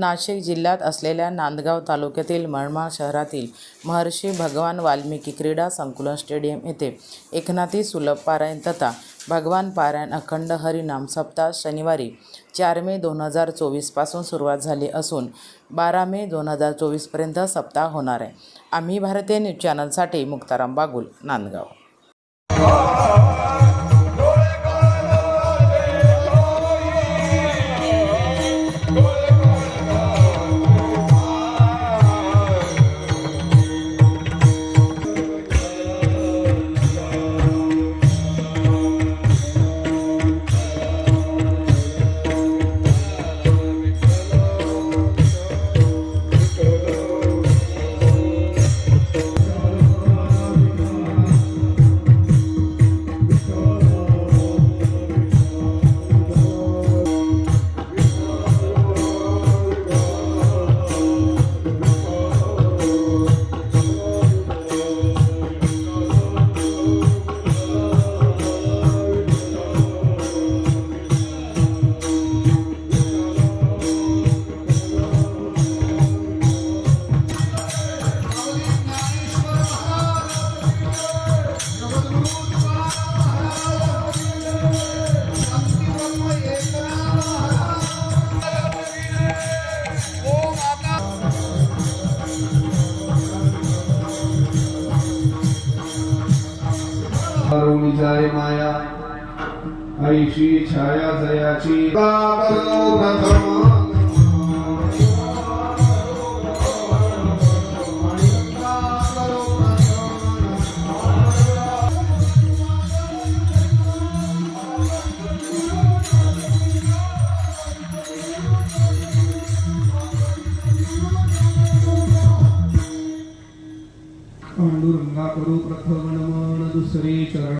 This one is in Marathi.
नाशिक जिल्ह्यात असलेल्या नांदगाव तालुक्यातील मळमाळ शहरातील महर्षी भगवान वाल्मिकी क्रीडा संकुलन स्टेडियम येथे एकनाथी सुलभ पारायण तथा भगवान पारायण अखंड हरिनाम सप्ताह शनिवारी चार मे दोन हजार चोवीसपासून सुरुवात झाली असून बारा मे दोन हजार चोवीसपर्यंत सप्ताह होणार आहे. आम्ही भारतीय न्यूज चॅनलसाठी मुक्ताराम बागुल नांदगाव. करुणी जाय माया ऐशी छाया जयाची बाबलो प्रथम पांडुरंगा करू प्रथम नमन दुसरे चरण